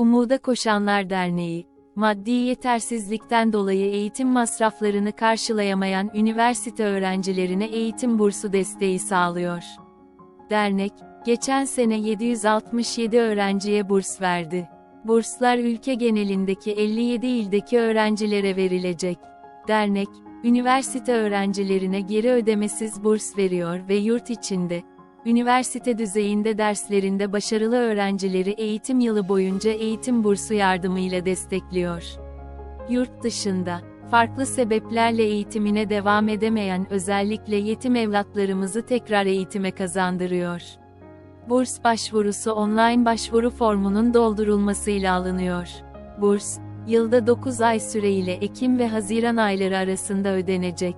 Umuda Koşanlar Derneği, maddi yetersizlikten dolayı eğitim masraflarını karşılayamayan üniversite öğrencilerine eğitim bursu desteği sağlıyor. Dernek, geçen sene 767 öğrenciye burs verdi. Burslar ülke genelindeki 57 ildeki öğrencilere verilecek. Dernek, üniversite öğrencilerine geri ödemesiz burs veriyor ve yurt içinde, üniversite düzeyinde derslerinde başarılı öğrencileri eğitim yılı boyunca eğitim bursu yardımıyla destekliyor. Yurt dışında, farklı sebeplerle eğitimine devam edemeyen özellikle yetim evlatlarımızı tekrar eğitime kazandırıyor. Burs başvurusu online başvuru formunun doldurulmasıyla alınıyor. Burs, yılda 9 ay süreyle Ekim ve Haziran ayları arasında ödenecek.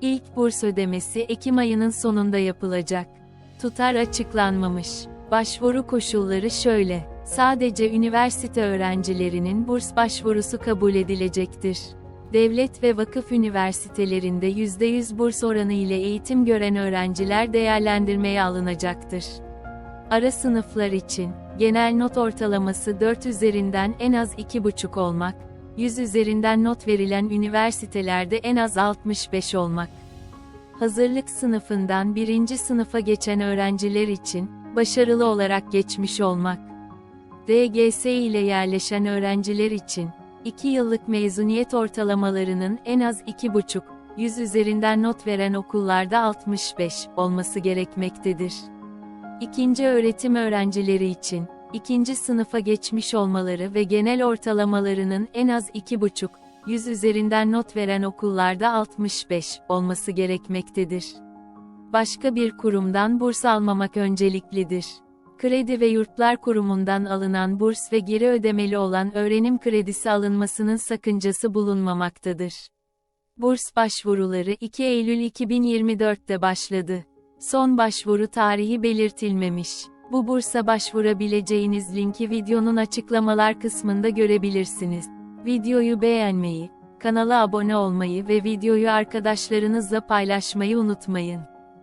İlk burs ödemesi Ekim ayının sonunda yapılacak. Tutar açıklanmamış. Başvuru koşulları şöyle. Sadece üniversite öğrencilerinin burs başvurusu kabul edilecektir. Devlet ve vakıf üniversitelerinde %100 burs oranı ile eğitim gören öğrenciler değerlendirmeye alınacaktır. Ara sınıflar için, genel not ortalaması 4 üzerinden en az 2,5 olmak, 100 üzerinden not verilen üniversitelerde en az 65 olmak. Hazırlık sınıfından birinci sınıfa geçen öğrenciler için, başarılı olarak geçmiş olmak. DGS ile yerleşen öğrenciler için, 2 yıllık mezuniyet ortalamalarının en az 2,5, 100 üzerinden not veren okullarda 65 olması gerekmektedir. İkinci öğretim öğrencileri için, ikinci sınıfa geçmiş olmaları ve genel ortalamalarının en az 2,5, 100 üzerinden not veren okullarda 65 olması gerekmektedir. Başka bir kurumdan burs almamak önceliklidir. Kredi ve Yurtlar Kurumu'ndan alınan burs ve geri ödemeli olan öğrenim kredisi alınmasının sakıncası bulunmamaktadır. Burs başvuruları 2 Eylül 2024'te başladı. Son başvuru tarihi belirtilmemiş. Bu bursa başvurabileceğiniz linki videonun açıklamalar kısmında görebilirsiniz. Videoyu beğenmeyi, kanala abone olmayı ve videoyu arkadaşlarınızla paylaşmayı unutmayın.